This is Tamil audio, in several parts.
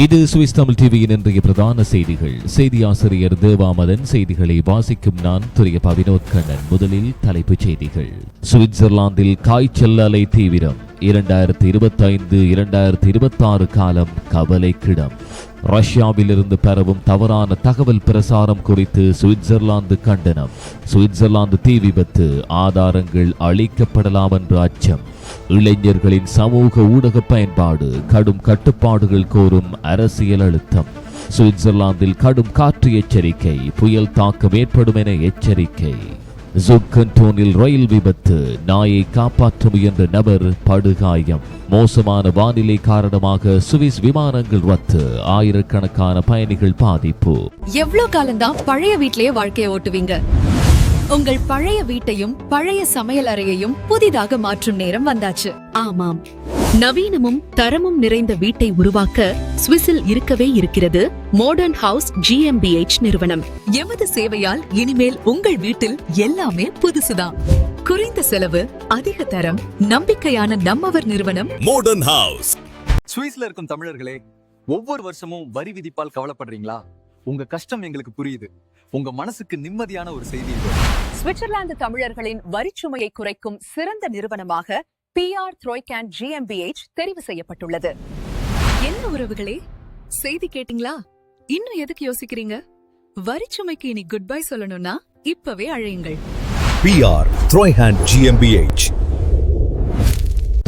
இது சுவிஸ் தமிழ் டிவியின் இன்றைய பிரதான செய்திகள். செய்தி ஆசிரியர் தேவாமதன் செய்திகளை வாசிக்கும் நான் துறைய பவினோத் கண்ணன். முதலில் தலைப்புச் செய்திகள். சுவிட்சர்லாந்தில் காய்ச்சல் அலை தீவிரம். இரண்டாயிரத்தி இருபத்தி ஐந்து இரண்டாயிரத்தி இருபத்தி ஆறு காலம் கவலைக்கிடம் ரஷ்யாவிலிருந்து பரவும் தவறான தகவல் பிரசாரம் குறித்து சுவிட்சர்லாந்து கண்டனம். சுவிட்சர்லாந்து தீ விபத்து ஆதாரங்கள் அளிக்கப்படலாம் என்ற அச்சம். இளைஞர்களின் சமூக ஊடக பயன்பாடு கடும் கட்டுப்பாடுகள் கோரும் அரசியல் அழுத்தம். சுவிட்சர்லாந்தில் கடும் காற்று எச்சரிக்கை புயல் தாக்கம் ஏற்படும் என எச்சரிக்கை. ஜுக்கன்டோனில் ரயில் விபத்து நாயை காப்பாற்ற முயன்ற நபர் படுகாயம். மோசமான வானிலை காரணமாக சுவிஸ் விமானங்கள் ரத்து ஆயிரக்கணக்கான பயணிகள் பாதிப்பு. எவ்வளவு காலம்தான் பழைய வீட்டிலேயே வாழ்க்கையை ஓட்டுவீங்க? உங்கள் பழைய வீட்டையும் பழைய சமையல் அறையையும் புதிதாக மாற்றும் நேரம் வந்தாச்சு. ஆமாம். நவீனமும் தரமும் நிறைந்த வீட்டை உருவாக்க சுவிஸில் இருக்கவே இருக்கிறது மாடர்ன் ஹவுஸ் ஜிஎம்பிஎச் நிறுவனம். எமது சேவையால் இனிமேல் உங்கள் வீட்டில் எல்லாமே புதுசுதான். குறைந்த செலவு அதிக தரம் நம்பிக்கையான நம்மவர் நிறுவனம். மாடர்ன் ஹவுஸ் சுவிஸ்ல இருக்கும் தமிழர்களே ஒவ்வொரு வருஷமும் வரி விதிப்பால் கவலைப்படுறீங்களா? உங்க கஷ்டம் எங்களுக்கு புரியுது. உங்க மனசுக்கு நிம்மதியான ஒரு செய்தி இது. சுவிட்சர்லாந்து தமிழர்களின் வரிச்சுமையை குறைக்கும் சிறந்த நிறுவனமாக பிஆர் த்ரோய்கேன் ஜிஎம்பிஎச் தெரிவு செய்யப்பட்டுள்ளது. என்ன உறவுகளே? செய்தி கேட்டிங்களா? இன்னும் எதுக்கு யோசிக்கிறீங்க? வரிச்சுமைக்கு இனி குட் பை சொல்லணும்னா இப்பவே அழையுங்கள். பிஆர் த்ரோய்ஹேண்ட் ஜிஎம்பிஎச்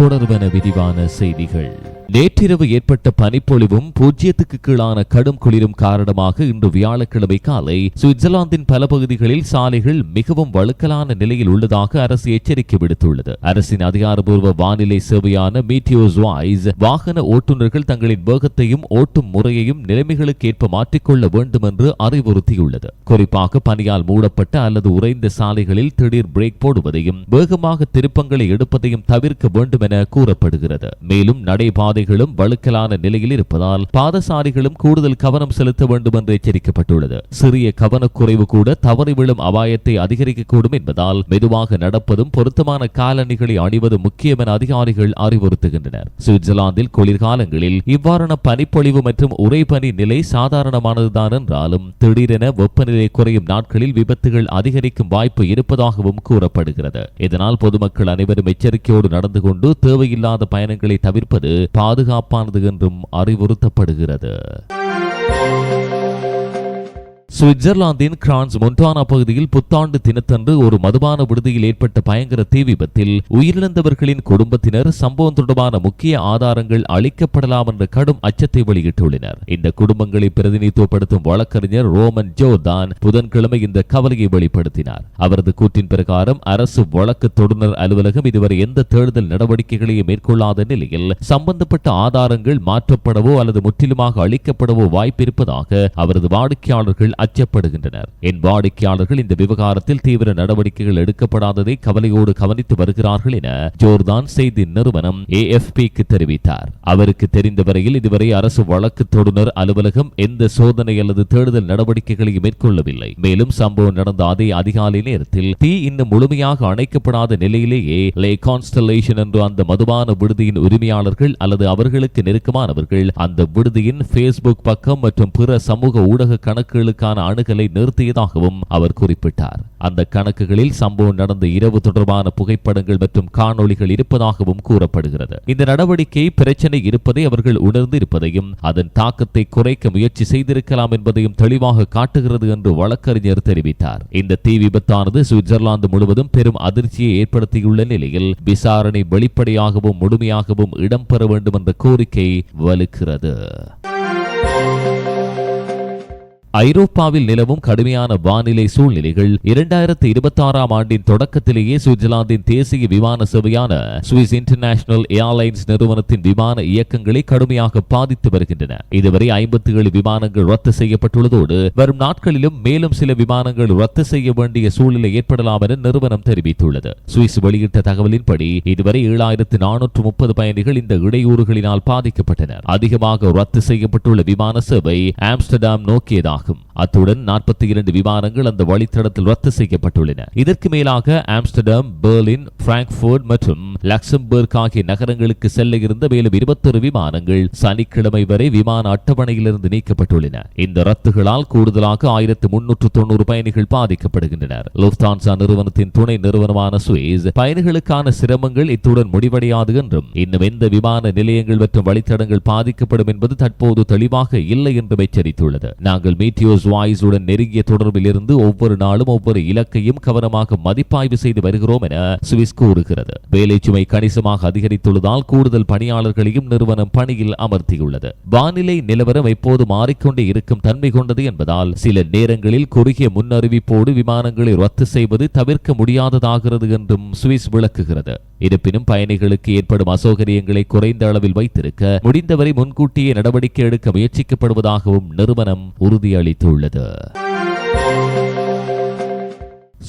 தொடர்வன விரிவான செய்திகள். நேற்றிரவு ஏற்பட்ட பனிப்பொழிவும் பூஜ்ஜியத்துக்கு கீழான கடும் குளிரும் காரணமாக இன்று வியாழக்கிழமை காலை சுவிட்சர்லாந்தின் பல பகுதிகளில் சாலைகள் மிகவும் வழுக்கலான நிலையில் உள்ளதாக அரசு எச்சரிக்கை விடுத்துள்ளது. அரசின் அதிகாரப்பூர்வ வானிலை சேவையான மீட்டியோஸ் வாய்ஸ் வாகன ஓட்டுநர்கள் தங்களின் வேகத்தையும் ஓட்டும் முறையையும் நிலைமைகளுக்கு ஏற்ப மாற்றிக்கொள்ள வேண்டும் என்று அறிவுறுத்தியுள்ளது. குறிப்பாக பனியால் மூடப்பட்ட அல்லது உறைந்த சாலைகளில் திடீர் பிரேக் போடுவதையும் வேகமாக திருப்பங்களை எடுப்பதையும் தவிர்க்க வேண்டும் என கூறப்படுகிறது. மேலும் நடைபாதை பாதசாரிகளும் வழுக்கலான நிலையில் இருப்பதால் பாதசாரிகளும் கூடுதல் கவனம் செலுத்த வேண்டும் என்று எச்சரிக்கப்பட்டுள்ளது. சிறிய கவனக்குறைவு கூட தவறி விழும் அபாயத்தை அதிகரிக்கக்கூடும் என்பதால் மெதுவாக நடப்பதும் பொருத்தமான காலணிகளை அணிவது முக்கியம் என அதிகாரிகள் அறிவுறுத்துகின்றனர். சுவிட்சர்லாந்தில் குளிர்காலங்களில் இவ்வாறான பனிப்பொழிவு மற்றும் உறைபனி நிலை சாதாரணமானதுதான் என்றாலும் திடீரென வெப்பநிலை குறையும் நாட்களில் விபத்துகள் அதிகரிக்கும் வாய்ப்பு இருப்பதாகவும் கூறப்படுகிறது. இதனால் பொதுமக்கள் அனைவரும் எச்சரிக்கையோடு நடந்து கொண்டு தேவையில்லாத பயணங்களை தவிர்ப்பது பாதுகாப்பானது என்றும் அறிவுறுத்தப்படுகிறது. சுவிட்சர்லாந்தின் கிரான்ஸ் மொன்டானா பகுதியில் புத்தாண்டு தினத்தன்று ஒரு மதுபான விடுதியில் ஏற்பட்ட பயங்கர தீ விபத்தில் உயிரிழந்தவர்களின் குடும்பத்தினர் சம்பவம் தொடர்பான முக்கிய ஆதாரங்கள் அளிக்கப்படலாம் என்ற கடும் அச்சத்தை வெளியிட்டுள்ளனர். இந்த குடும்பங்களை பிரதிநிதித்துவப்படுத்தும் வழக்கறிஞர் ரோமன் ஜோர்தான் புதன்கிழமை இந்த கவலையை வெளிப்படுத்தினார். அவரது கூற்றின் பிரகாரம் அரசு வழக்கு தொடுநர் அலுவலகம் இதுவரை எந்த தேடுதல் நடவடிக்கைகளையும் மேற்கொள்ளாத நிலையில் சம்பந்தப்பட்ட ஆதாரங்கள் மாற்றப்படவோ அல்லது முற்றிலுமாக அளிக்கப்படவோ வாய்ப்பிருப்பதாக அவரது வாடிக்கையாளர்கள் அச்சப்படுகின்றனர் என் வாடிக்கையாளர்கள் இந்த விவகாரத்தில் தீவிர நடவடிக்கைகள் எடுக்கப்படாததை கவலையோடு கவனித்து வருகிறார்கள் என ஜோர்தான் செய்தி நிறுவனம் ஏஎஃபிக்கு தெரிவித்தார். அவருக்கு தெரிந்த வரையில் இதுவரை அரசு வழக்கு தொடுநர் அலுவலகம் எந்த சோதனை அல்லது தேடுதல் நடவடிக்கைகளையும் மேற்கொள்ளவில்லை. மேலும் சம்பவம் நடந்த அதே அதிகாலை நேரத்தில் தீ இன்னும் முழுமையாக அணைக்கப்படாத நிலையிலேயே லே கான்ஸ்டலேஷன் என்ற அந்த மதுபான விடுதியின் உரிமையாளர்கள் அல்லது அவர்களுக்கு நெருக்கமானவர்கள் அந்த விடுதியின் பேஸ்புக் பக்கம் மற்றும் பிற சமூக ஊடக கணக்குகளுக்கான அணுகலை நிறுத்தியதாகவும் அவர் குறிப்பிட்டார். அந்த கணக்குகளில் சம்பவம் நடந்த இரவு தொடர்பான புகைப்படங்கள் மற்றும் காணொளிகள் இருப்பதாகவும் கூறப்படுகிறது. இந்த நடவடிக்கை பிரச்சனை இருப்பதை அவர்கள் உணர்ந்து இருப்பதையும் அதன் தாக்கத்தை குறைக்க முயற்சி செய்திருக்கலாம் என்பதையும் தெளிவாக காட்டுகிறது என்று வழக்கறிஞர் தெரிவித்தார். இந்த தீ விபத்தானது சுவிட்சர்லாந்து முழுவதும் பெரும் அதிர்ச்சியை ஏற்படுத்தியுள்ள நிலையில் விசாரணை வெளிப்படையாகவும் முழுமையாகவும் இடம்பெற வேண்டும் என்ற கோரிக்கை வலுக்கிறது. ஐரோப்பாவில் நிலவும் கடுமையான வானிலை சூழ்நிலைகள் இரண்டாயிரத்தி இருபத்தி ஆறாம் ஆண்டின் தொடக்கத்திலேயே சுவிட்சர்லாந்தின் தேசிய விமான சேவையான சுவிஸ் இன்டர்நேஷனல் ஏர்லைன்ஸ் நிறுவனத்தின் விமான இயக்கங்களை கடுமையாக பாதித்து வருகின்றன. இதுவரை ஐம்பத்தி ஏழு விமானங்கள் ரத்து செய்யப்பட்டுள்ளதோடு வரும் நாட்களிலும் மேலும் சில விமானங்கள் ரத்து செய்ய வேண்டிய சூழ்நிலை ஏற்படலாம் என நிறுவனம் தெரிவித்துள்ளது. சுவிஸ் வெளியிட்ட தகவலின்படி இதுவரை ஏழாயிரத்து நானூற்று முப்பது பயணிகள் இந்த இடையூறுகளினால் பாதிக்கப்பட்டனர். அதிகமாக ரத்து செய்யப்பட்டுள்ள விமான சேவை ஆம்ஸ்டர்டாம் நோக்கியதாக Welcome. அத்துடன் நாற்பத்தி இரண்டு விமானங்கள் அந்த வழித்தடத்தில் ரத்து செய்யப்பட்டுள்ளன. இதற்கு மேலாக ஆம்ஸ்டர்டாம் பெர்லின் பிராங்க்போர்ட் மற்றும் லக்சம்பர்க் ஆகிய நகரங்களுக்கு செல்ல இருந்த மேலும் இருபத்தொரு விமானங்கள் சனிக்கிழமை வரை விமான அட்டவணையிலிருந்து நீக்கப்பட்டுள்ளன. இந்த ரத்துகளால் கூடுதலாக ஆயிரத்து முன்னூற்று தொண்ணூறு பயணிகள் பாதிக்கப்படுகின்றனர். லுப்தான்சா நிறுவனத்தின் துணை நிறுவனமான சுவேஸ் பயணிகளுக்கான சிரமங்கள் இத்துடன் முடிவடையாது என்றும் இன்னும் எந்த விமான நிலையங்கள் மற்றும் வழித்தடங்கள் பாதிக்கப்படும் என்பது தற்போது தெளிவாக இல்லை என்றும் எச்சரித்துள்ளது. நாங்கள் மீட்டியோஸ் வாய்ஸுடன் நெருங்கிய தொடர்பில் இருந்து ஒவ்வொரு நாளும் ஒவ்வொரு இலக்கையும் கவனமாக மதிப்பாய்வு செய்து வருகிறோம் என சுவிஸ் கூறுகிறது. வேலை சுமை கணிசமாக அதிகரித்துள்ளதால் கூடுதல் பணியாளர்களையும் நிறுவனம் பணியில் அமர்த்தியுள்ளது. வானிலை நிலவரம் எப்போது மாறிக்கொண்டே இருக்கும் தன்மை கொண்டது என்பதால் சில நேரங்களில் குறுகிய முன்னறிவிப்போடு விமானங்களை ரத்து செய்வது தவிர்க்க முடியாததாகிறது என்றும் சுவிஸ் விளக்குகிறது. இருப்பினும் பயணிகளுக்கு ஏற்படும் அசௌகரியங்களை குறைந்த அளவில் வைத்திருக்க முடிந்தவரை முன்கூட்டியே நடவடிக்கை எடுக்க முயற்சிக்கப்படுவதாகவும் நிறுவனம் உறுதியளித்துள்ளது. உள்ளது.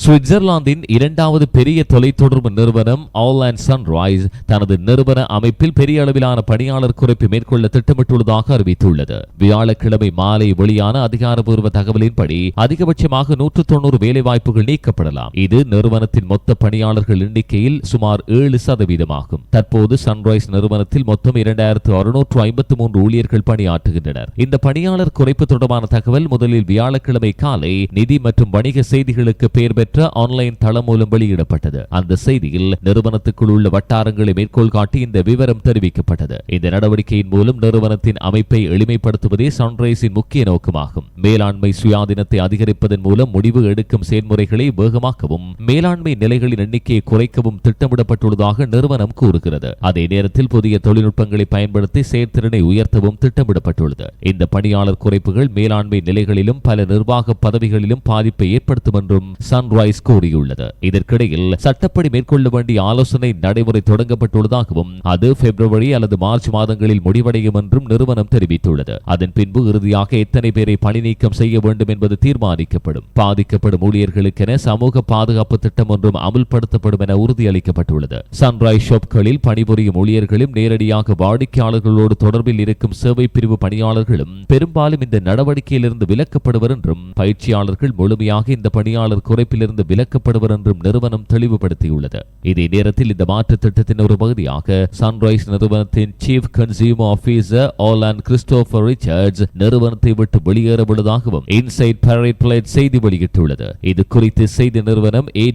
சுவிட்சர்லாந்தின் இரண்டாவது பெரிய தொலைத்தொடர்பு நிறுவனம் ஆல் அண்ட் சன்ரைஸ் தனது நிறுவன அமைப்பில் பெரிய அளவிலான பணியாளர் குறைப்பு மேற்கொள்ள திட்டமிட்டுள்ளதாக அறிவித்துள்ளது. வியாழக்கிழமை மாலை வெளியான அதிகாரப்பூர்வ தகவலின்படி அதிகபட்சமாக நூற்று தொண்ணூறு வேலைவாய்ப்புகள் நீக்கப்படலாம். இது நிறுவனத்தின் மொத்த பணியாளர்கள் எண்ணிக்கையில் சுமார் ஏழு சதவீதமாகும். தற்போது சன்ரைஸ் நிறுவனத்தில் மொத்தம் இரண்டாயிரத்து அறுநூற்று ஐம்பத்து மூன்று ஊழியர்கள் பணியாற்றுகின்றனர். இந்த பணியாளர் குறைப்பு தொடர்பான தகவல் முதலில் வியாழக்கிழமை காலை நிதி மற்றும் வணிக செய்திகளுக்கு பெயர் பெற்ற ஆன்லைன் தளம் மூலம் வெளியிடப்பட்டது. அந்த செய்தியில் நிறுவனத்துக்குள் உள்ள வட்டாரங்களை மேற்கோள் காட்டி இந்த விவரம் தெரிவிக்கப்பட்டது. இந்த நடவடிக்கையின் மூலம் நிறுவனத்தின் அமைப்பை எளிமைப்படுத்துவதே சன்ரைஸின் முக்கிய நோக்கமாகும். மேலாண்மை சுயாதீனத்தை அதிகரிப்பதன் மூலம் முடிவு எடுக்கும் செயல்முறைகளை வேகமாக்கவும் மேலாண்மை நிலைகளின் எண்ணிக்கையை குறைக்கவும் திட்டமிடப்பட்டுள்ளதாக நிறுவனம் கூறுகிறது. அதே நேரத்தில் புதிய தொழில்நுட்பங்களை பயன்படுத்தி செயற்திறனை உயர்த்தவும் திட்டமிடப்பட்டுள்ளது. இந்த பணியாளர் குறைப்புகள் மேலாண்மை நிலைகளிலும் பல நிர்வாக பதவிகளிலும் பாதிப்பை ஏற்படுத்தும் என்றும் சன்ரைஸ் கூறியுள்ளது. இதற்கிடையில் சட்டப்படி மேற்கொள்ள வேண்டிய ஆலோசனை நடைமுறை தொடங்கப்பட்டுள்ளதாகவும் அது பிப்ரவரி அல்லது மார்ச் மாதங்களில் முடிவடையும் என்றும் நிறுவனம் தெரிவித்துள்ளது. அதன் பின்பு இறுதியாக எத்தனை பேரை பணி நீக்கம் செய்ய வேண்டும் என்பது தீர்மானிக்கப்படும். பாதிக்கப்படும் ஊழியர்களுக்கென சமூக பாதுகாப்பு திட்டம் ஒன்றும் அமுல்படுத்தப்படும் என உறுதியளிக்கப்பட்டுள்ளது. சன்ரைஸ் ஷாப்களில் பணிபுரியும் ஊழியர்களும் நேரடியாக வாடிக்கையாளர்களோடு தொடர்பில் இருக்கும் சேவை பிரிவு பணியாளர்களும் பெரும்பாலும் இந்த நடவடிக்கையிலிருந்து விலக்கப்படுவர் என்றும் பயிற்சியாளர்கள் முழுமையாக இந்த பணியாளர் குறைப்பிலிருந்து விலக்கப்படுவர் என்றும் நிறுவனம் தெளிவுபடுத்தியுள்ளது. இதே நேரத்தில் இந்த மாற்று திட்டத்தின் ஒரு பகுதியாக சன்ரைஸ் நிறுவனத்தின் chief consumer officer Alan Christopher Richards நிறுவனத்தை விட்டு வெளியேற உள்ளதாகவும் இன்சைட் பரேட் பிளேட் செய்தி வெளியிட்டுள்ளது. இது குறித்து செய்தி நிறுவனம் ஏ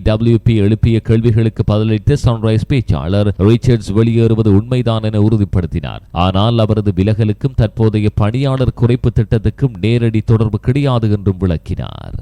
எழுப்பிய கேள்விகளுக்கு பதிலளித்த சன்ரைஸ் பேச்சாளர் ரிச்சர்ட்ஸ் வெளியேறுவது உண்மைதான் என உறுதிப்படுத்தினார். ஆனால் அவரது விலகலுக்கும் தற்போதைய பணியாளர் குறைப்பு திட்டத்துக்கும் நேரடி தொடர்பு கிடையாது என்றும் விளக்கினார்.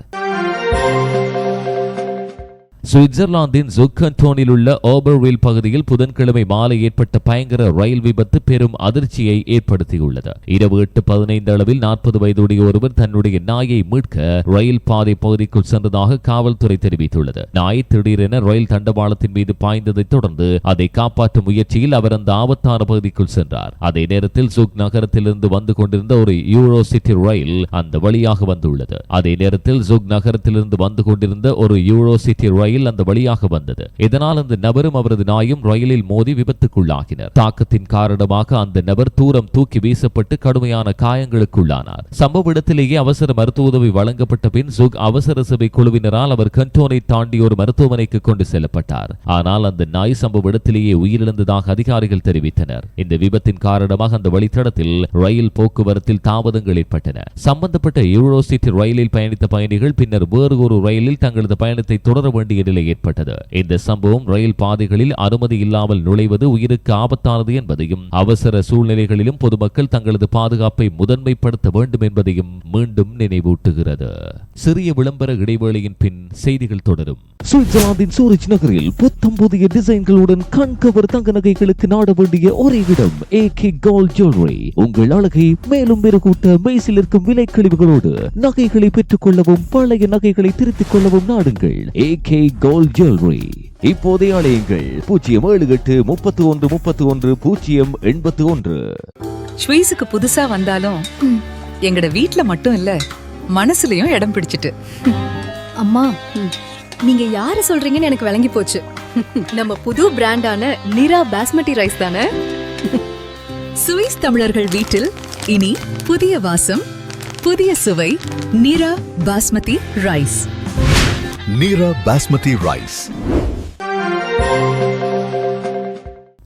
சுவிட்சர்லாந்தின் ஜுக்கன்டோனில் உள்ள ஓபர்வில் பகுதியில் புதன்கிழமை மாலை ஏற்பட்ட பயங்கர ரயில் விபத்து பெரும் அதிர்ச்சியை ஏற்படுத்தியுள்ளது. இரவு எட்டு பதினைந்து அளவில் நாற்பது வயதுடைய ஒருவர் தன்னுடைய நாயை மீட்க ரயில் பாதை பகுதிக்குள் சென்றதாக காவல்துறை தெரிவித்துள்ளது. நாய் திடீரென ரயில் தண்டவாளத்தின் மீது பாய்ந்ததைத் தொடர்ந்து அதை காப்பாற்றும் முயற்சியில் அவர் அந்த ஆபத்தான பகுதிக்குள் சென்றார். அதே நேரத்தில் சுக் நகரத்திலிருந்து வந்து கொண்டிருந்த ஒரு யூரோ சிட்டி ரயில் அந்த வழியாக வந்துள்ளது. அதே நேரத்தில் சுக் நகரத்திலிருந்து வந்து கொண்டிருந்த ஒரு யூரோ சிட்டி ரயில் அந்த வழியாக வந்தது. இதனால் அந்த நபரும் அவரது நாயும் ரயிலில் மோதி விபத்துக்குள்ளாகினர். தாக்கத்தின் காரணமாக அந்த நபர் தூரம் தூக்கி வீசப்பட்டு கடுமையான காயங்களுக்குள்ளானார். சம்பவ இடத்திலேயே அவசர மருத்துவ உதவி வழங்கப்பட்ட பின் சுக் அவசர சபை குழுவினரால் அவர் கண்டோனை தாண்டி ஒரு மருத்துவமனைக்கு கொண்டு செல்லப்பட்டார். ஆனால் அந்த நாய் சம்பவ இடத்திலேயே உயிரிழந்ததாக அதிகாரிகள் தெரிவித்தனர். இந்த விபத்தின் காரணமாக அந்த வழித்தடத்தில் ரயில் போக்குவரத்தில் தாமதங்கள் ஏற்பட்டன. சம்பந்தப்பட்ட யூரோ சிட்டி ரயிலில் பயணித்த பயணிகள் பின்னர் வேறு ஒரு ரயிலில் தங்களது பயணத்தை தொடர வேண்டிய நிலை ஏற்பட்டது. இந்த சம்பவம் ரயில் பாதைகளில் அனுமதி இல்லாமல் நுழைவது உயிருக்கு ஆபத்தானது என்பதையும் அவசர சூழ்நிலைகளிலும் பொதுமக்கள் தங்களது பாதுகாப்பை முதன்மைப்படுத்த வேண்டும் என்பதையும் மீண்டும் நினைவூட்டுகிறது. சிறிய விளம்பர இடைவேளையின் பின் செய்திகள் தொடரும். சுவிட்சர்லாந்தின் சூரிச் நகரில் புத்தம் புதிய டிசைன்களுடன் கண்கவர் தங்க நகைகளுக்கு நாட வேண்டிய ஒரே இடம் ஏ கே கோல்ட் ஜுவல்லரி உங்கள் அழகை மேலும் மெருகூட்ட மெய்சில் இருக்கும் விலை கழிவுகளோடு நகைகளை பெற்றுக் கொள்ளவும் பழைய நகைகளை திருத்திக் கொள்ளவும் நாடுங்கள். ஏ கே கோல்ட் ஜுவல்லரி இப்போதே அழையுங்கள் பூஜ்ஜியம் ஏழு எட்டு முப்பத்தி ஒன்று முப்பத்தி ஒன்று பூஜ்ஜியம் எண்பத்தி ஒன்று ஸ்வீஸுக்கு புதுசா வந்தாலும் எங்கட வீட்ல மட்டும் இல்ல மனசுலயும் இடம் பிடிச்சிட்டு. அம்மா நீங்க யாரு சொல்றீங்கன்னு எனக்கு விளங்கி போச்சு. நம்ம புது பிராண்டான நிரா பாஸ்மதி ரைஸ் தானே? சுவிஸ் தமிழர்கள் வீட்டில் இனி புதிய வாசம் புதிய சுவை நிரா பாஸ்மதி ரைஸ். நீரா பாஸ்மதி ரைஸ்.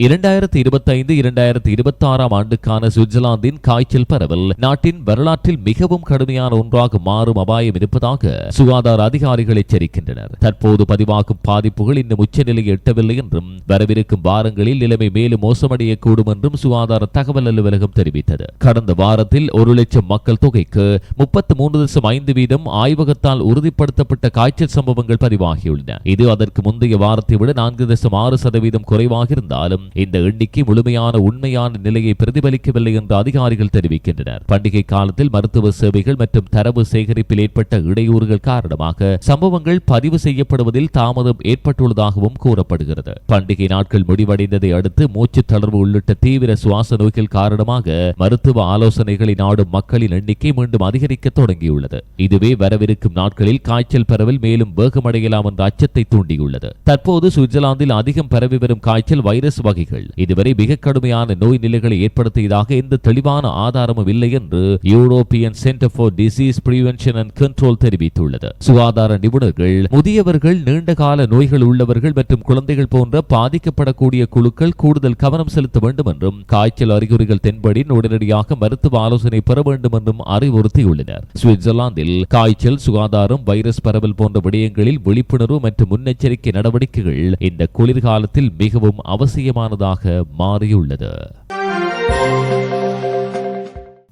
இரண்டாயிரத்தி இருபத்தைந்து இரண்டாயிரத்தி இருபத்தி ஆறாம் ஆண்டுக்கான சுவிட்சர்லாந்தின் காய்ச்சல் பரவல் நாட்டின் வரலாற்றில் மிகவும் கடுமையான ஒன்றாக மாறும் அபாயம் இருப்பதாக சுகாதார அதிகாரிகள் எச்சரிக்கின்றனர். தற்போது பதிவாகும் பாதிப்புகள் இன்னும் உச்சநிலையை எட்டவில்லை என்றும் வரவிருக்கும் வாரங்களில் நிலைமை மேலும் மோசமடையக்கூடும் என்றும் சுகாதார தகவல் அலுவலகம் தெரிவித்தது. கடந்த வாரத்தில் ஒரு லட்சம் மக்கள் தொகைக்கு முப்பத்தி மூன்று தசம் ஐந்து வீதம் ஆய்வகத்தால் உறுதிப்படுத்தப்பட்ட காய்ச்சல் சம்பவங்கள் பதிவாகியுள்ளன. இது அதற்கு முந்தைய வாரத்தை விட நான்கு தசம் ஆறு சதவீதம் குறைவாக இருந்தாலும் இந்த எண்ணிக்கை முழுமையான உண்மையான நிலையை பிரதிபலிக்கவில்லை என்று அதிகாரிகள் தெரிவிக்கின்றனர். பண்டிகை காலத்தில் மருத்துவ சேவைகள் மற்றும் தரவு சேகரிப்பில் ஏற்பட்ட இடையூறுகள் காரணமாக சம்பவங்கள் பதிவு செய்யப்படுவதில் தாமதம் ஏற்பட்டுள்ளதாகவும் கூறப்படுகிறது. பண்டிகை நாட்கள் முடிவடைந்ததை அடுத்து மூச்சு தளர்வு உள்ளிட்ட தீவிர சுவாச நோய்கள் காரணமாக மருத்துவ ஆலோசனைகளை நாடும் மக்களின் எண்ணிக்கை மீண்டும் அதிகரிக்க தொடங்கியுள்ளது. இதுவே வரவிருக்கும் நாட்களில் காய்ச்சல் பரவல் மேலும் வேகமடையலாம் என்ற அச்சத்தை தூண்டியுள்ளது. தற்போது சுவிட்சர்லாந்தில் அதிகம் பரவி வரும் காய்ச்சல் வைரஸ் வகை நிர்வாகிகள் இதுவரை மிக கடுமையான நோய் நிலைகளை ஏற்படுத்தியதாக எந்த தெளிவான ஆதாரமும் இல்லை என்று European centre for disease prevention and control தெரிவித்துள்ளது. சுகாதார நிபுணர்கள் முதியவர்கள் நீண்டகால நோய்கள் உள்ளவர்கள் மற்றும் குழந்தைகள் போன்ற பாதிக்கப்படக்கூடிய குழுக்கள் கூடுதல் கவனம் செலுத்த வேண்டும் என்றும் காய்ச்சல் அறிகுறிகள் தென்படி உடனடியாக மருத்துவ ஆலோசனை பெற வேண்டும் என்றும் அறிவுறுத்தியுள்ளனர். சுவிட்சர்லாந்தில் காய்ச்சல் சுகாதாரம் வைரஸ் பரவல் போன்ற விடயங்களில் விழிப்புணர்வு மற்றும் முன்னெச்சரிக்கை நடவடிக்கைகள் இந்த குளிர்காலத்தில் மிகவும் அவசியமான அவசியமானதாக மாறியுள்ளது.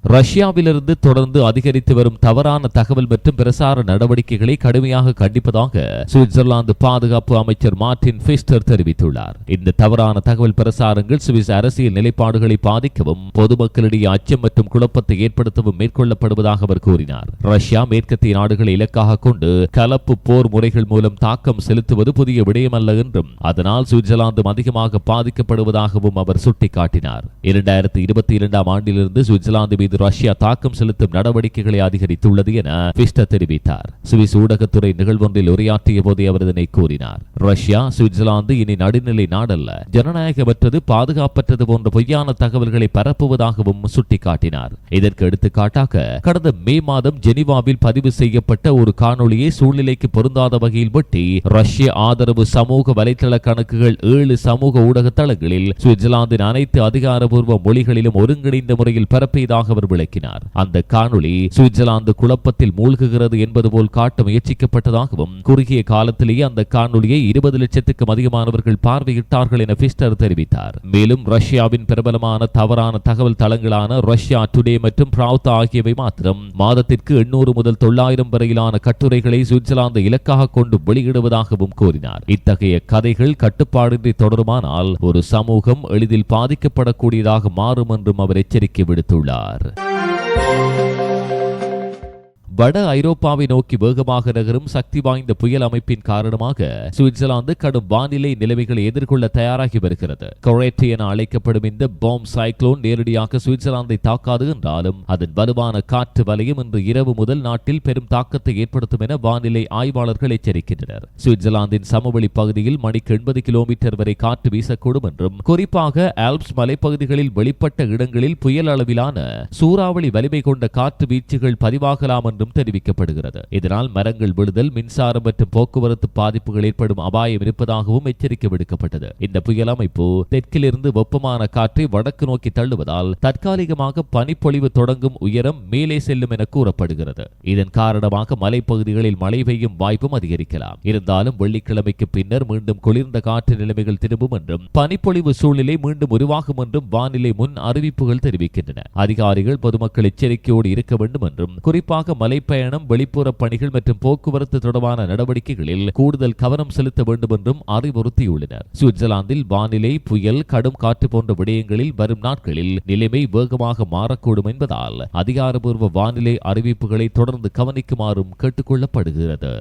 ரஷ்யாவிலிருந்து தொடர்ந்து அதிகரித்து வரும் தவறான தகவல் மற்றும் பிரசார நடவடிக்கைகளை கடுமையாக கண்டிப்பதாக சுவிட்சர்லாந்து பாதுகாப்பு அமைச்சர் மார்டின் பிஸ்டர் தெரிவித்துள்ளார். இந்த தவறான தகவல் பிரசாரங்கள் சுவிஸ் அரசியல் நிலைப்பாடுகளை பாதிக்கவும் பொதுமக்களிடையே அச்சம் மற்றும் குழப்பத்தை ஏற்படுத்தவும் மேற்கொள்ளப்படுவதாக அவர் கூறினார். ரஷ்யா மேற்கத்திய நாடுகளை இலக்காக கொண்டு கலப்பு போர் முறைகள் மூலம் தாக்கம் செலுத்துவது புதிய விடயமல்ல என்றும் அதனால் சுவிட்சர்லாந்து அதிகமாக பாதிக்கப்படுவதாகவும் அவர் சுட்டிக்காட்டினார். இரண்டாயிரத்தி இருபத்தி இரண்டாம் ஆண்டிலிருந்து சுவிட்சர்லாந்து மீது ரஷ்யா தாக்கம் செலுத்தும் நடவடிக்கைகளை அதிகரித்துள்ளது என பிஸ்ட தெரிவித்தார். சுவிஸ் ஊடகத்துறை நிகழ்வொன்றில் உரையாற்றிய போதே அவர் இதனை கூறினார். ரஷ்யா சுவிட்சர்லாந்து இனி நடுநிலை நாடல்ல. ஜனநாயகமற்றது பாதுகாப்பற்றது போன்ற பொய்யான தகவல்களை பரப்புவதாகவும் சுட்டிக்காட்டினார். இதற்கு எடுத்துக்காட்டாக கடந்த மே மாதம் ஜெனிவாவில் பதிவு செய்யப்பட்ட ஒரு காணொலியை சூழ்நிலைக்கு பொருந்தாத வகையில் வெட்டி ரஷ்ய ஆதரவு சமூக வலைதள கணக்குகள் ஏழு சமூக ஊடக தளங்களில் சுவிட்சர்லாந்தின் அனைத்து அதிகாரபூர்வ மொழிகளிலும் ஒருங்கிணைந்த முறையில் பரப்பியதாக அவர் விளக்கினார். அந்த காணொலி சுவிட்சர்லாந்து குழப்பத்தில் மூழ்குகிறது என்பது போல் காட்ட முயற்சிக்கப்பட்டதாகவும் குறுகிய காலத்திலேயே அந்த காணொலியை இருபது லட்சத்துக்கும் அதிகமானவர்கள் பார்வையிட்டார்கள் என பிஸ்டர் தெரிவித்தார். மேலும் ரஷ்யாவின் பிரபலமான தவறான தகவல் தளங்களான ரஷ்யா டுடே மற்றும் பிராவ்தா ஆகியவை மாத்திரம் மாதத்திற்கு எண்ணூறு முதல் தொள்ளாயிரம் வரையிலான கட்டுரைகளை சுவிட்சர்லாந்து இலக்காக கொண்டு வெளியிடுவதாகவும் கூறினார். இத்தகைய கதைகள் கட்டுப்பாடின்றி தொடருமானால் ஒரு சமூகம் எளிதில் பாதிக்கப்படக்கூடியதாக மாறும் என்றும் அவர் எச்சரிக்கை விடுத்துள்ளார். வட ஐரோப்பாவை நோக்கி வேகமாக நகரும் சக்தி வாய்ந்த புயல் அமைப்பின் காரணமாக சுவிட்சர்லாந்து கடும் வானிலை நிலைமைகளை எதிர்கொள்ள தயாராகி வருகிறது. கொரேட்டி என அழைக்கப்படும் இந்த பாம் சைக்ளோன் நேரடியாக சுவிட்சர்லாந்தை தாக்காது என்றாலும் அதன் வலுவான காற்று வலயம் இன்று இரவு முதல் நாட்டில் பெரும் தாக்கத்தை ஏற்படுத்தும் என வானிலை ஆய்வாளர்கள் எச்சரிக்கின்றனர். சுவிட்சர்லாந்தின் சமவெளி பகுதியில் மணிக்கு எண்பது கிலோமீட்டர் வரை காற்று வீசக்கூடும் என்றும் குறிப்பாக ஆல்ப்ஸ் மலைப்பகுதிகளில் வெளிப்பட்ட இடங்களில் புயல் அளவிலான சூறாவளி வலிமை கொண்ட காற்று வீச்சுகள் பதிவாகலாம் என்றும் தெரிவிக்கப்படுகிறது. இதனால் மரங்கள் விழுதல் மின்சாரம் மற்றும் போக்குவரத்து பாதிப்புகள் ஏற்படும் அபாயம் இருப்பதாகவும் எச்சரிக்கை விடுக்கப்பட்டது. இந்த புயல் அமைப்பு தெற்கிலிருந்து வெப்பமான காற்றை வடக்கு நோக்கி தள்ளுவதால் தற்காலிகமாக பனிப்பொழிவு தொடங்கும் உயரம் மேலே செல்லும் என கூறப்படுகிறது. இதன் காரணமாக மலைப்பகுதிகளில் மழை பெய்யும் வாய்ப்பும் அதிகரிக்கலாம். இருந்தாலும் வெள்ளிக்கிழமைக்கு பின்னர் மீண்டும் குளிர்ந்த காற்று நிலைமைகள் திரும்பும் என்றும் பனிப்பொழிவு சூழ்நிலை மீண்டும் உருவாகும் என்றும் வானிலை முன் அறிவிப்புகள் தெரிவிக்கின்றன. அதிகாரிகள் பொதுமக்கள் எச்சரிக்கையோடு இருக்க வேண்டும் என்றும் குறிப்பாக மலை மலைப்பயணம் வெளிப்புற பணிகள் மற்றும் போக்குவரத்து தொடர்பான நடவடிக்கைகளில் கூடுதல் கவனம் செலுத்த வேண்டும் என்றும் அறிவுறுத்தியுள்ளனர். சுவிட்சர்லாந்தில் வானிலை புயல் கடும் காற்று போன்ற விடயங்களில் வரும் நாட்களில் நிலைமை வேகமாக மாறக்கூடும் என்பதால் அதிகாரபூர்வ வானிலை அறிவிப்புகளை தொடர்ந்து கவனிக்குமாறும் கேட்டுக்கொள்ளப்படுகிறது.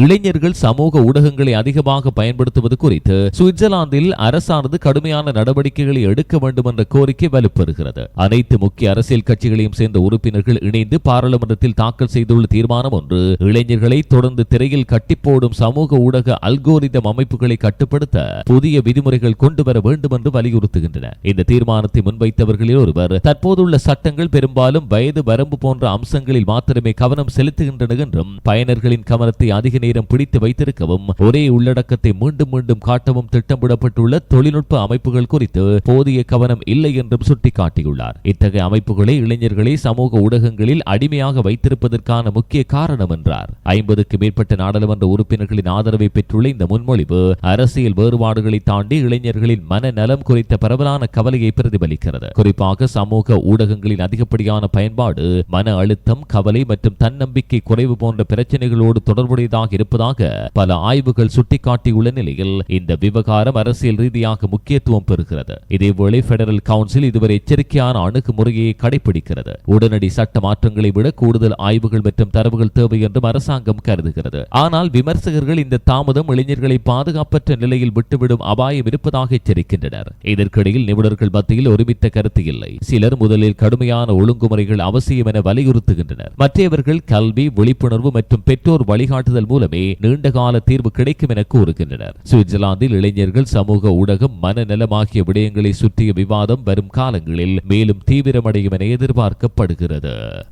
இளைஞர்கள் சமூக ஊடகங்களை அதிகமாக பயன்படுத்துவது குறித்து சுவிட்சர்லாந்தில் அரசானது கடுமையான நடவடிக்கைகளை எடுக்க வேண்டும் என்ற கோரிக்கை வலுப்பெறுகிறது. அனைத்து முக்கிய அரசியல் கட்சிகளையும் சேர்ந்த உறுப்பினர்கள் இணைந்து பாராளுமன்றத்தில் தாக்கல் செய்துள்ள தீர்மானம் ஒன்று இளைஞர்களை தொடர்ந்து திரையில் கட்டிப்போடும் சமூக ஊடக அல்கோரிதம் அமைப்புகளை கட்டுப்படுத்த புதிய விதிமுறைகள் கொண்டு வர வேண்டும் என்று வலியுறுத்துகின்றன. இந்த தீர்மானத்தை முன்வைத்தவர்களில் ஒருவர் தற்போதுள்ள சட்டங்கள் பெரும்பாலும் வயது வரம்பு போன்ற அம்சங்களில் மாத்திரமே கவனம் செலுத்துகின்றன என்றும் பயனர்களின் கவனத்தை அதிக நேரம் பிடித்து வைத்திருக்கவும் ஒரே உள்ளடக்கத்தை மீண்டும் மீண்டும் காட்டவும் திட்டமிடப்பட்டுள்ள தொழில்நுட்ப அமைப்புகள் குறித்து போதிய கவனம் இல்லை என்றும் சுட்டிக்காட்டியுள்ளார். இத்தகைய அமைப்புகளை இளைஞர்களை சமூக ஊடகங்களில் அடிமையாக வைத்திருப்பதற்கான முக்கிய காரணம் என்றார். ஐம்பதுக்கு மேற்பட்ட நாடாளுமன்ற உறுப்பினர்களின் ஆதரவை பெற்றுள்ள இந்த முன்மொழிவு அரசியல் வேறுபாடுகளை தாண்டி இளைஞர்களின் மனநலம் குறித்த பரவலான கவலையை பிரதிபலிக்கிறது. குறிப்பாக சமூக ஊடகங்களின் அதிகப்படியான பயன்பாடு மன அழுத்தம் கவலை மற்றும் தன்னம்பிக்கை குறைவு போன்ற பிரச்சனைகளோடு தொடர்புடையதாக இருப்பதாக பல ஆய்வுகள் சுட்டிக்காட்டியுள்ள நிலையில் இந்த விவகாரம் அரசியல் ரீதியாக முக்கியத்துவம் பெறுகிறது. இதேவேளை பெடரல் கவுன்சில் இதுவரை எச்சரிக்கையான அணுகுமுறையை கடைபிடிக்கிறது. உடனடி சட்ட மாற்றங்களை விட கூடுதல் ஆய்வுகள் மற்றும் தரவுகள் தேவை என்றும் அரசாங்கம் கருதுகிறது. ஆனால் விமர்சகர்கள் இந்த தாமதம் இளைஞர்களை பாதுகாப்பற்ற நிலையில் விட்டுவிடும் அபாயம் இருப்பதாக எச்சரிக்கின்றனர். இதற்கிடையில் நிபுணர்கள் மத்தியில் ஒருமித்த கருத்து இல்லை. சிலர் முதலில் கடுமையான ஒழுங்குமுறைகள் அவசியம் என வலியுறுத்துகின்றனர். மற்றவர்கள் கல்வி விழிப்புணர்வு மற்றும் பெற்றோர் வழிகாட்டுதல் மூலம் நீண்டகால தீர்வு கிடைக்கும் என கூறுகின்றனர். சுவிட்சர்லாந்தில் இளைஞர்கள் சமூக ஊடகம் மனநலம் ஆகிய விடயங்களை சுற்றிய விவாதம் வரும் காலங்களில் மேலும் தீவிரமடையும் என எதிர்பார்க்கப்படுகிறது.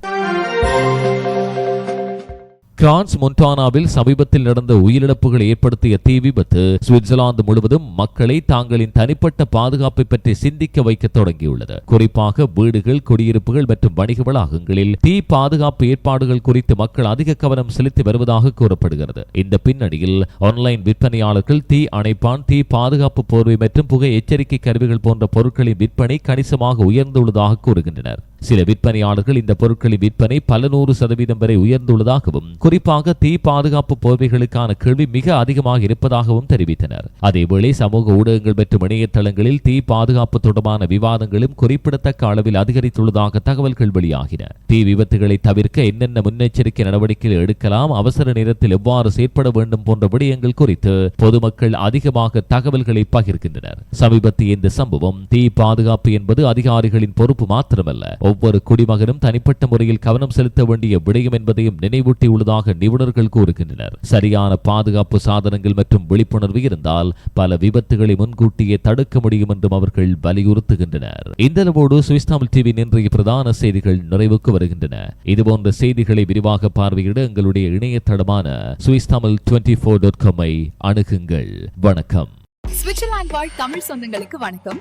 பிரான்ஸ் மொன்டானாவில் சமீபத்தில் நடந்த உயிரிழப்புகள் ஏற்படுத்திய தீ விபத்து சுவிட்சர்லாந்து முழுவதும் மக்களை தாங்களின் தனிப்பட்ட பாதுகாப்பை பற்றி சிந்திக்க வைக்க தொடங்கியுள்ளது. குறிப்பாக வீடுகள் குடியிருப்புகள் மற்றும் வணிக வளாகங்களில் தீ பாதுகாப்பு ஏற்பாடுகள் குறித்து மக்கள் அதிக கவனம் செலுத்தி வருவதாக கூறப்படுகிறது. இந்த பின்னணியில் ஆன்லைன் விற்பனையாளர்கள் தீ அணைப்பான் தீ பாதுகாப்பு போர்வை மற்றும் புகை எச்சரிக்கை கருவிகள் போன்ற பொருட்களின் விற்பனை கணிசமாக உயர்ந்துள்ளதாக கூறுகின்றனர். சில விற்பனையாளர்கள் இந்த பொருட்களின் விற்பனை பல நூறு சதவீதம் வரை உயர்ந்துள்ளதாகவும் குறிப்பாக தீ பாதுகாப்பு போர்வைகளுக்கான கேள்வி மிக அதிகமாக இருப்பதாகவும் தெரிவித்தனர். அதேவேளை சமூக ஊடகங்கள் மற்றும் இணையதளங்களில் தீ பாதுகாப்பு தொடர்பான விவாதங்களும் குறிப்பிடத்தக்க அளவில் அதிகரித்துள்ளதாக தகவல்கள் வெளியாகின. தீ விபத்துகளை தவிர்க்க என்னென்ன முன்னெச்சரிக்கை நடவடிக்கைகள் எடுக்கலாம் அவசர நேரத்தில் எவ்வாறு செயற்பட வேண்டும் போன்ற விடயங்கள் குறித்து பொதுமக்கள் அதிகமாக தகவல்களை பகிர்கின்றனர். சமீபத்திய இந்த சம்பவம் தீ பாதுகாப்பு என்பது அதிகாரிகளின் பொறுப்பு மாத்திரமல்ல ஒவ்வொரு குடிமகனும் தனிப்பட்ட முறையில் கவனம் செலுத்த வேண்டிய விடயம் என்பதையும் நினைவூட்டியுள்ளதாக நிபுணர்கள் கூறுகின்றனர். சரியான பாதுகாப்பு சாதனங்கள் மற்றும் விழிப்புணர்வு இருந்தால் பல விபத்துகளை முன்கூட்டியே தடுக்க முடியும் என்றும் அவர்கள் வலியுறுத்துகின்றனர். இந்த அளவோடு சுவிஸ் தமிழ் டிவியின் இன்றைய பிரதான செய்திகள் நிறைவுக்கு வருகின்றன. இதுபோன்ற செய்திகளை விரிவாக பார்வையிட எங்களுடைய இணையதளமான Swiss Tamil twenty four dot காமை அணுகுங்கள். வணக்கம். சுவிட்சர்லாந்து வாழ் தமிழ் சொந்தங்களுக்கு வணக்கம்.